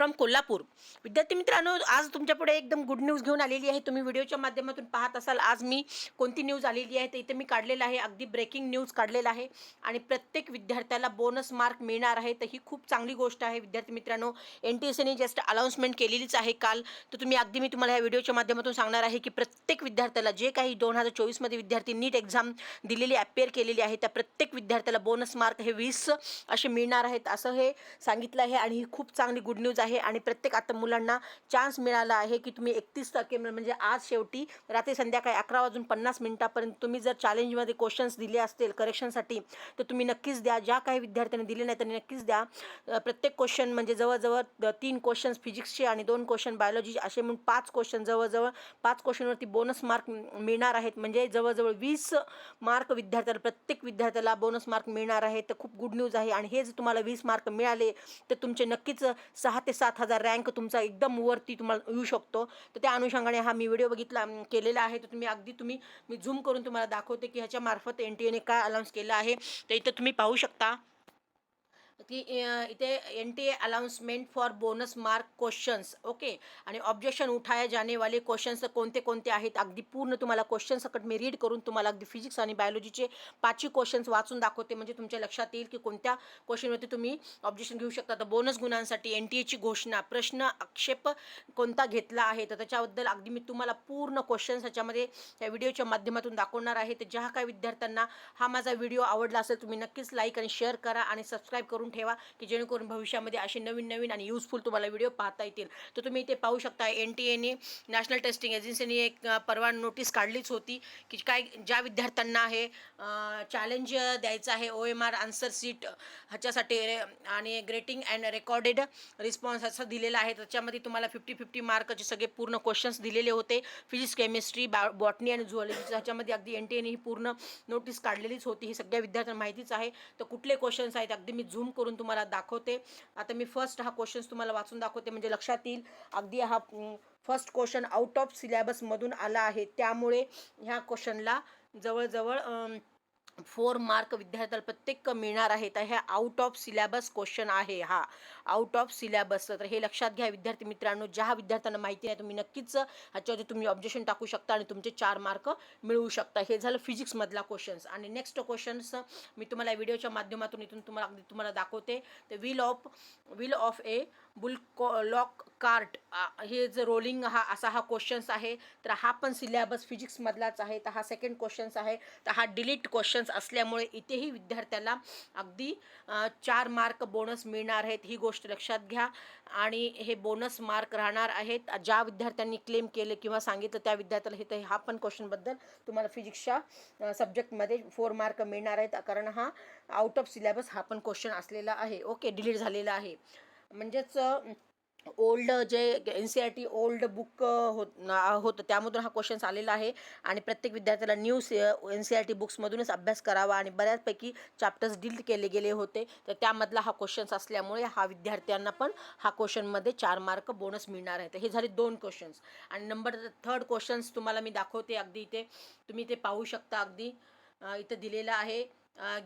From Kolhapur. विद्यार्थी मित्रांनो आज तुमच्यापुढे एकदम गुड न्यूज घेऊन आलेली आहे. तुम्ही व्हिडिओच्या माध्यमातून पाहत असाल आज मी कोणती न्यूज आलेली आहे तर इथे मी काढलेलं आहे. अगदी ब्रेकिंग न्यूज काढलेलं आहे. आणि प्रत्येक विद्यार्थ्याला बोनस मार्क मिळणार आहे तर ही खूप चांगली गोष्ट आहे. विद्यार्थी मित्रांनो एन टी एस एने जस्ट अनाऊन्समेंट केलेलीच आहे काल. तर तुम्ही अगदी मी तुम्हाला या व्हिडिओच्या माध्यमातून सांगणार आहे की प्रत्येक विद्यार्थ्याला जे काही दोन हजार चोवीसमध्ये विद्यार्थी नीट एक्झाम दिलेली अपेअर केलेली आहे त्या प्रत्येक विद्यार्थ्याला बोनस मार्क हे वीस असे मिळणार आहेत असं हे सांगितलं आहे. आणि ही खूप चांगली गुड न्यूज आहे. आहे आणि प्रत्येक आता मुलांना चान्स मिळाला आहे की तुम्ही एकतीस टक्के म्हणजे आज शेवटी रात्री संध्याकाळी अकरा वाजून पन्नास मिनिटापर्यंत तुम्ही जर चॅलेंजमध्ये क्वेश्चन्स दिले असतील करेक्शनसाठी तर तुम्ही नक्कीच द्या. ज्या काही विद्यार्थ्यांनी दिले नाही त्यांनी नक्कीच द्या. प्रत्येक क्वेश्चन म्हणजे जवळजवळ तीन क्वेश्चन्स फिजिक्सचे आणि दोन क्वेश्चन बायोलॉजी असे म्हणून पाच क्वेश्चन जवळजवळ पाच क्वेश्चनवरती बोनस मार्क मिळणार आहेत. म्हणजे जवळजवळ वीस मार्क विद्यार्थ्याला प्रत्येक विद्यार्थ्याला बोनस मार्क मिळणार आहे. तर खूप गुड न्यूज आहे. आणि हे जर तुम्हाला वीस मार्क मिळाले तर तुमचे नक्कीच सहा ते ते सात हजार रँक तुमचा एकदम वरती तुम्हाला येऊ शकतो. तर त्या अनुषंगाने हा मी व्हिडिओ बघितला केलेला आहे. तर तुम्ही अगदी तुम्ही मी झूम करून तुम्हाला दाखवते की ह्याच्या मार्फत एन टी एने काय अनाऊन्स केलं आहे. तर इथं तुम्ही पाहू शकता. की इथे N T A announcement for bonus mark questions okay आणि ऑब्जेक्शन उठाया जाने वाले क्वेश्चन्स कोणते कोणते आहेत? अगदी पूर्ण तुम्हाला क्वेश्चन सकट मी रीड करून तुम्हाला अगदी फिजिक्स आणि बायोलॉजीचे पाचही क्वेश्चन्स वाचून दाखवते. म्हणजे तुमच्या लक्षात येईल की कोणत्या क्वेश्चनवरती तुम्ही ऑब्जेक्शन घेऊ शकता. तर बोनस गुणांसाठी एन टी एची घोषणा प्रश्न आक्षेप कोणता घेतला आहे? तर त्याच्याबद्दल अगदी मी तुम्हाला पूर्ण क्वेश्चन्स ह्याच्यामध्ये या व्हिडिओच्या माध्यमातून दाखवणार आहे. तर ज्या काही विद्यार्थ्यांना हा माझा व्हिडिओ आवडला असेल तुम्ही नक्कीच लाईक आणि शेअर करा आणि सबस्क्राईब करून ठेवा की जेणेकरून भविष्यामध्ये असे नवीन नवीन आणि युजफुल तुम्हाला व्हिडिओ पाहता येतील. तर तुम्ही इथे पाहू शकता एन टी एने नॅशनल टेस्टिंग एजन्सीने एक परवा नोटीस काढलीच होती की काय ज्या विद्यार्थ्यांना हे चॅलेंज द्यायचं आहे O M R answer sheet ह्याच्यासाठी रे- आणि ग्रेटिंग अँड रेकॉर्डेड रिस्पॉन्स असं दिलेलं आहे. त्याच्यामध्ये तुम्हाला फिफ्टी फिफ्टी मार्कचे सगळे पूर्ण क्वेश्चन्स दिलेले होते. फिजिक्स केमिस्ट्री बा बॉटनी आणि झुऑलॉजी ह्याच्यामध्ये अगदी एन टी एने ही पूर्ण नोटीस काढलेलीच होती. ही सगळ्या विद्यार्थ्यांना माहितीच आहे. तर कुठले क्वेश्चन्स आहेत अगदी मी झूम करून तुम्हाला दाखवते. आता मी फर्स्ट हा क्वेश्चन्स तुम्हाला वाचून दाखवते. म्हणजे लक्षात येईल. अगदी हा फर्स्ट क्वेश्चन आउट ऑफ सिलेबसमधून आला आहे. त्यामुळे ह्या क्वेश्चनला जवळजवळ फोर मार्क विद्यार्थ्याला प्रत्येक मिळणार आहे. तर हे आउट ऑफ सिलेबस क्वेश्चन आहे हा. आउट ऑफ सिलेबस तर हे लक्षात घ्या विद्यार्थी मित्रांनो ज्या विद्यार्थ्यांना माहिती आहे तुम्ही नक्कीच ह्याच्यावरती तुम्ही ऑब्जेक्शन टाकू शकता आणि तुमचे चार मार्क मिळवू शकता. हे झालं फिजिक्समधला क्वेश्चन्स आणि नेक्स्ट क्वेश्चन्स मी तुम्हाला व्हिडिओच्या माध्यमातून इथून तुम्हाला अगदी तुम्हाला दाखवते. तर wheel of wheel of a bullock cart हे जे रोलिंग हा असा हा क्वेश्चन्स आहे. तर हा पण सिलेबस फिजिक्समधलाच आहे. तर हा सेकंड क्वेश्चन्स आहे. तर हा डिलीट क्वेश्चन ऑप्शन्स असल्यामुळे इथेही विद्यार्थ्याला अगदी चार मार्क बोनस मिळणार आहेत ही गोष्ट लक्षात घ्या. आणि हे बोनस मार्क राहणार आहेत. ज्या विद्यार्थ्यांनी क्लेम केले किंवा सांगितलं त्या विद्यार्थ्याला हे तर हा पण क्वेश्चनबद्दल तुम्हाला फिजिक्सच्या सब्जेक्टमध्ये फोर मार्क मिळणार आहेत. कारण हा आउट ऑफ सिलेबस हा पण क्वेश्चन असलेला आहे. ओके डिलीट झालेला आहे. म्हणजेच ओल्ड जे N C R T old book होत होतं त्यामधून हा क्वेश्चन्स आलेला आहे. आणि प्रत्येक विद्यार्थ्याला new N C R T बुक्समधूनच अभ्यास करावा आणि बऱ्याचपैकी चॅप्टर्स डील केले गेले होते. तर त्यामधला हा क्वेश्चन्स असल्यामुळे हा विद्यार्थ्यांना पण हा क्वेश्चनमध्ये चार मार्क बोनस मिळणार आहे. तर हे झाले दोन क्वेश्चन्स. आणि नंबर थर्ड क्वेश्चन्स तुम्हाला मी दाखवते अगदी इथे. तुम्ही ते पाहू शकता अगदी इथं दिलेलं आहे.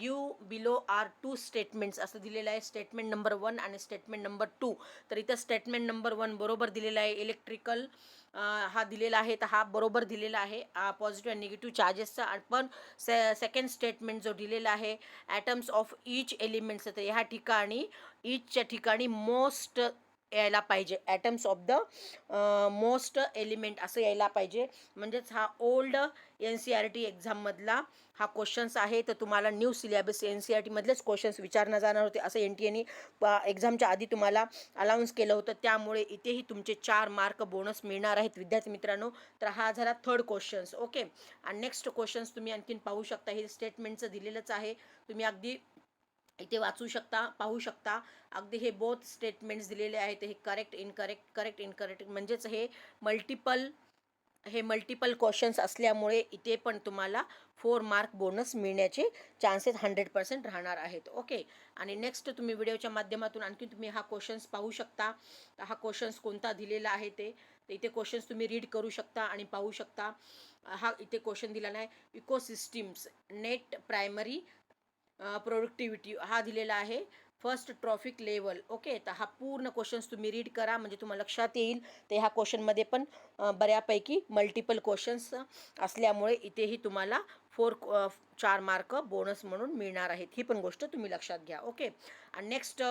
Give below are two statements असं दिलेलं आहे स्टेटमेंट नंबर वन आणि स्टेटमेंट नंबर टू तर इथं स्टेटमेंट नंबर वन बरोबर दिलेला आहे इलेक्ट्रिकल हा दिलेला आहे तर हा बरोबर दिलेला आहे. पॉझिटिव्ह आणि निगेटिव्ह चार्जेसचा पण से सेकंड स्टेटमेंट जो दिलेला आहे ॲटम्स ऑफ इच एलिमेंट्स तर ह्या ठिकाणी ईचच्या ठिकाणी मोस्ट यायला पाहिजे. Atoms of the most element असं यायला पाहिजे. म्हणजेच हा old N C R T एक्झाममधला हा क्वेश्चन्स आहे. तर तुम्हाला new syllabus N C R टीमधलेच questions विचारणं जाणार होते. असं एन टी एनी एक्झामच्या आधी तुम्हाला अलाउन्स केलं होतं. त्यामुळे इथेही तुमचे चार मार्क बोनस मिळणार आहेत. विद्यार्थी मित्रांनो तर हा झाला थर्ड क्वेश्चन्स ओके आणि नेक्स्ट क्वेश्चन्स तुम्ही आणखीन पाहू शकता. हे स्टेटमेंटचं दिलेलंच आहे. तुम्ही अगदी इथे वाचू शकता पाहू शकता. अगदी हे बोथ स्टेटमेंट्स दिलेले आहेत. हे करेक्ट इनकरेक्ट करेक्ट इनकरेक्ट म्हणजेच हे मल्टिपल हे मल्टिपल क्वेश्चन्स असल्यामुळे इथे पण तुम्हाला फोर मार्क बोनस मिळण्याचे चान्सेस हंड्रेड पर्सेंट राहणार आहेत. ओके आणि नेक्स्ट तुम्ही व्हिडिओच्या माध्यमातून आणखी तुम्ही हा क्वेश्चन्स पाहू शकता. हा क्वेश्चन्स कोणता दिलेला आहे ते? तर इथे क्वेश्चन्स तुम्ही रीड करू शकता आणि पाहू शकता. हा इथे क्वेश्चन दिला नाही. इकोसिस्टीम्स नेट प्रायमरी प्रोडक्टिव्हिटी हा दिलेला आहे. फर्स्ट ट्रॉफिक लेवल ओके तर हा पूर्ण क्वेश्चन्स तुम्ही रीड करा म्हणजे तुम्हाला लक्षात येईल. ते ह्या क्वेश्चनमध्ये पण बऱ्यापैकी मल्टिपल क्वेश्चन्स असल्यामुळे इथेही तुम्हाला फोर चार मार्क बोनस म्हणून मिळणार आहेत. ही पण गोष्ट तुम्ही लक्षात घ्या ओके आणि नेक्स्ट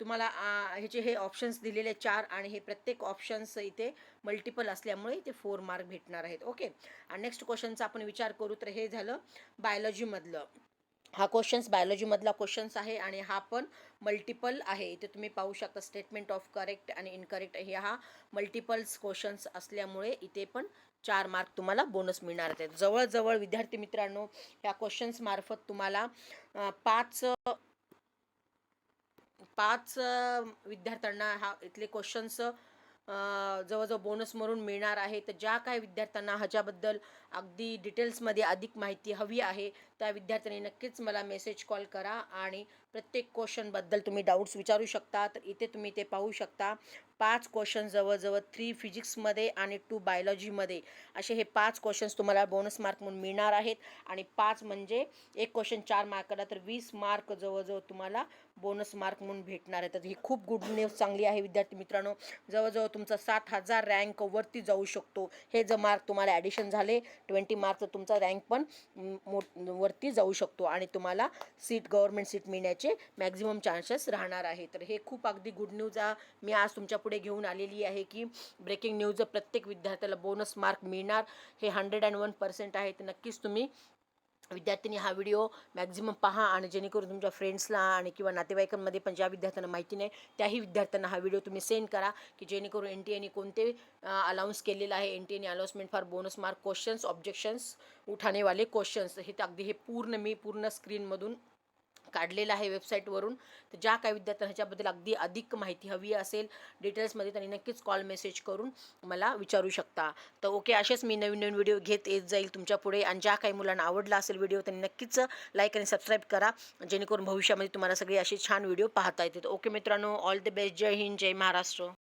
तुम्हाला ह्याचे हे ऑप्शन्स दिलेले चार आणि हे प्रत्येक ऑप्शन्स इथे मल्टिपल असल्यामुळे इथे फोर मार्क भेटणार आहेत ओके आणि नेक्स्ट क्वेश्चनचा आपण विचार करू तर हे झालं बायोलॉजीमधलं हा क्वेश्चन्स बायोलॉजीमधला क्वेश्चन्स आहे आणि हा पण मल्टिपल आहे. इथे तुम्ही पाहू शकता स्टेटमेंट ऑफ करेक्ट आणि इनकरेक्ट हे हा मल्टिपल्स क्वेश्चन्स असल्यामुळे इथे पण चार मार्क तुम्हाला बोनस मिळणार आहेत. जवळजवळ विद्यार्थी मित्रांनो ह्या क्वेश्चन्समार्फत तुम्हाला पाच पाच विद्यार्थ्यांना हा इथले क्वेश्चन्स जवळजवळ बोनस म्हणून मिळणार आहे. तर ज्या काही विद्यार्थ्यांना ह्याच्याबद्दल अगदी डिटेल्समध्ये अधिक माहिती हवी आहे त्या विद्यार्थ्यांनी नक्कीच मला मेसेज कॉल करा आणि प्रत्येक क्वेश्चनबद्दल तुम्ही डाऊट्स विचारू शकता. तर इथे तुम्ही ते पाहू शकता. पाच क्वेश्चन जवळजवळ थ्री फिजिक्समध्ये आणि टू बायोलॉजीमध्ये असे हे पाच क्वेश्चन्स तुम्हाला बोनस मार्क म्हणून मिळणार आहेत. आणि पाच म्हणजे एक क्वेश्चन चार मार्काला तर वीस मार्क जवळजवळ तुम्हाला बोनस मार्क म्हणून भेटणार आहे. तर ही खूप गुड न्यूज चांगली आहे विद्यार्थी मित्रांनो. जवळजवळ तुमचा सात हजार रँक वरती जाऊ शकतो. हे जर मार्क तुम्हाला ॲडिशन झाले ट्वेंटी मार्कचं तुमचा रँक पण मोठ मो वरती जाऊ शकतो आणि तुम्हाला सीट गव्हर्नमेंट सीट मिळण्याचे मॅक्झिमम चान्सेस राहणार आहे. तर हे खूप अगदी गुड न्यूज मी आज तुमच्यापुढे घेऊन आलेली आहे की ब्रेकिंग न्यूज प्रत्येक विद्यार्थ्याला बोनस मार्क मिळणार. हे हंड्रेड अँड वन पर्सेंट आहे तर नक्कीच तुम्ही विद्यार्थ्यांनी हा व्हिडिओ मॅक्झिमम पहा आणि जेणेकरून तुमच्या फ्रेंड्सला आणि किंवा नातेवाईकांमध्ये पण ज्या विद्यार्थ्यांना माहिती नाही त्याही विद्यार्थ्यांना हा व्हिडिओ तुम्ही सेंड करा की जेणेकरून एन टी एने कोणते अलाउन्स केलेलं आहे. एन टी एने announcement for bonus mark questions objections उठानेवाले questions हे तर अगदी हे पूर्ण मी पूर्ण स्क्रीनमधून काढलेलं आहे वेबसाईटवरून तर ज्या काही विद्यार्थ्यांना ह्याच्याबद्दल अगदी अधिक माहिती हवी असेल डिटेल्समध्ये त्यांनी नक्कीच कॉल मेसेज करून मला विचारू शकता. तर ओके असेच मी नवीन नवीन व्हिडिओ घेत येत जाईल तुमच्यापुढे. आणि ज्या काही मुलांना आवडला असेल व्हिडिओ त्यांनी नक्कीच लाईक आणि सबस्क्राईब करा. जेणेकरून भविष्यामध्ये तुम्हाला सगळे असे छान व्हिडिओ पाहता येतील. ओके मित्रांनो all the best Jai Hind Jai Maharashtra.